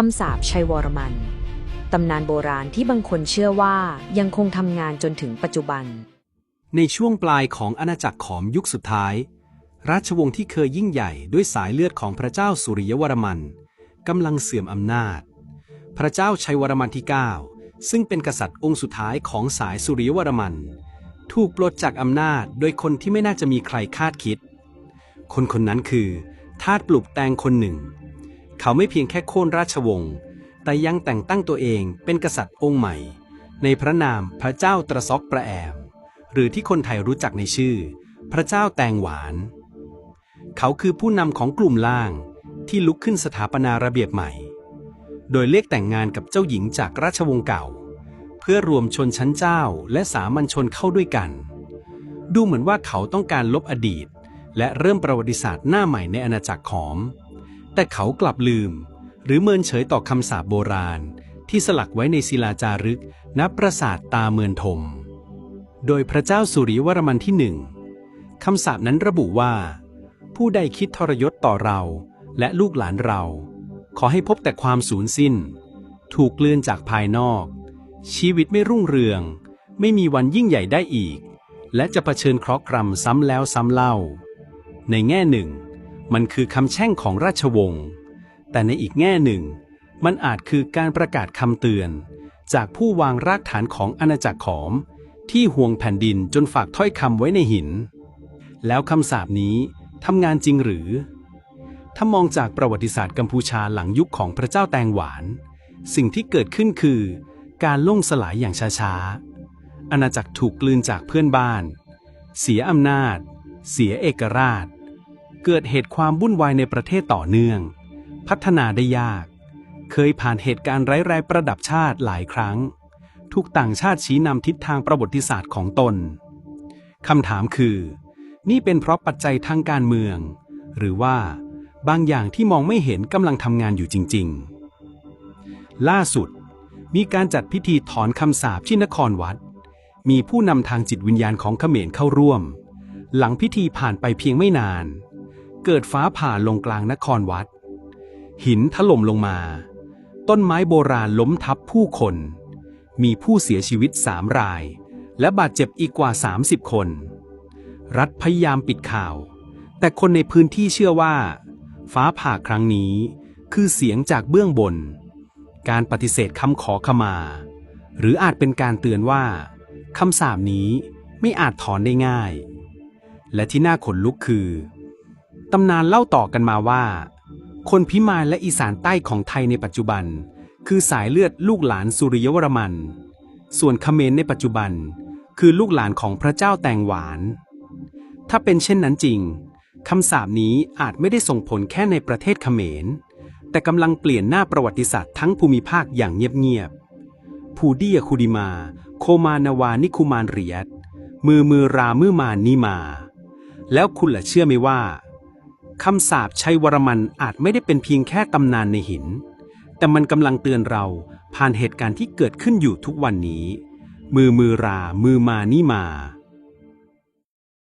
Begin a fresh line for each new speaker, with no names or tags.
คำสาปชัยวรมัน ตำนานโบราณที่บางคนเชื่อว่ายังคงทำงานจนถึงปัจจุบัน
ในช่วงปลายของอาณาจักรขอมยุคสุดท้าย ราชวงศ์ที่เคยยิ่งใหญ่ด้วยสายเลือดของพระเจ้าสุริยวรมันกำลังเสื่อมอำนาจ พระเจ้าชัยวรมันที่ 9 ซึ่งเป็นกษัตริย์องค์สุดท้ายของสายสุริยวรมัน ถูกปลดจากอำนาจโดยคนที่ไม่น่าจะมีใครคาดคิด คนคนนั้นคือทาสปลูกแตงคนหนึ่ง เขาไม่เพียงแค่โค่นราชวงศ์ แต่ยังแต่งตั้งตัวเองเป็นกษัตริย์องค์ใหม่ ในพระนามพระเจ้าตรซอกประแอม หรือที่คนไทยรู้จักในชื่อ พระเจ้าแตงหวาน เขาคือผู้นำของกลุ่มล่างที่ลุกขึ้นสถาปนาระเบียบใหม่ โดยเลือกแต่งงานกับเจ้าหญิงจากราชวงศ์เก่า เพื่อรวมชนชั้นเจ้าและสามัญชนเข้าด้วยกัน ดูเหมือนว่าเขาต้องการลบอดีต และเริ่มประวัติศาสตร์หน้าใหม่ในอาณาจักรขอม แต่เขากลับลืม หรือเมินเฉยต่อคำสาปโบราณ ที่สลักไว้ในศิลาจารึกณปราสาทตาเมือนทมโดยพระเจ้าสุริวรมันที่หนึ่งคำสาปนั้นระบุว่า ผู้ใดคิดทรยศต่อเราและลูกหลานเรา ขอให้พบแต่ความสูญสิ้น ถูกเลื่อนจากภายนอก ชีวิตไม่รุ่งเรือง ไม่มีวันยิ่งใหญ่ได้อีก และจะเผชิญเคราะห์กรรมซ้ำแล้วซ้ำเล่า ในแง่หนึ่ง มันคือคำแช่งของราชวงศ์ แต่ในอีกแง่หนึ่ง มันอาจคือการประกาศคำเตือน จากผู้วางรากฐานของอาณาจักรขอม ที่ห่วงแผ่นดินจนฝากถ้อยคำไว้ในหิน แล้วคำสาปนี้ทำงานจริงหรือ ถ้ามองจากประวัติศาสตร์กัมพูชาหลังยุคของพระเจ้าแตงหวาน สิ่งที่เกิดขึ้นคือ การล่มสลายอย่างช้าๆอาณาจักรถูกกลืนจากเพื่อนบ้าน เสียอำนาจ เสียเอกราช เกิดเหตุความวุ่นวายในประเทศต่อเนื่อง พัฒนาได้ยาก เคยผ่านเหตุการณ์ร้ายๆประดับชาติหลายครั้งถูกต่างชาติชี้นำทิศทางประวัติศาสตร์ของตนคำถามคือ นี่เป็นเพราะปัจจัยทางการเมือง หรือว่า บางอย่างที่มองไม่เห็นกำลังทำงานอยู่จริง ๆ ล่าสุด มีการจัดพิธีถอนคำสาปที่นครวัด มีผู้นำทางจิตวิญญาณของเขมรเข้าร่วม หลังพิธีผ่านไปเพียงไม่นาน เกิดฟ้าผ่าลงกลางนครวัด หินถล่มลงมา ต้นไม้โบราณล้มทับผู้คน มีผู้เสียชีวิตสามราย และบาดเจ็บอีกกว่า 30 คน รัฐพยายามปิดข่าว แต่คนในพื้นที่เชื่อว่า ฟ้าผ่าครั้งนี้คือเสียงจากเบื้องบน การปฏิเสธคำขอขมา หรืออาจเป็นการเตือนว่าคำสาปนี้ไม่อาจถอนได้ง่าย และที่น่าขนลุกคือ ตำนานเล่าต่อกันมาว่า คนพิมายและอีสานใต้ของไทยในปัจจุบัน คือสายเลือดลูกหลานสุริยวรมัน ส่วนเขมรในปัจจุบัน คือลูกหลานของพระเจ้าแตงหวาน ถ้าเป็นเช่นนั้นจริงคำสาปนี้อาจไม่ได้ส่งผลแค่ในประเทศเขมร แต่กำลังเปลี่ยนหน้าประวัติศาสตร์ทั้งภูมิภาคอย่างเงียบๆภูดียคุดิมา โคมานาวานิคุมานเรียดมือมือรามือมานนิมา แล้วคุณล่ะเชื่อไหมว่า คำสาปชัยวรมันอาจไม่ได้เป็นเพียงแค่ตำนานในหิน แต่มันกำลังเตือนเราผ่านเหตุการณ์ที่เกิดขึ้นอยู่ทุกวันนี้ มือมือรา มือมานี่มา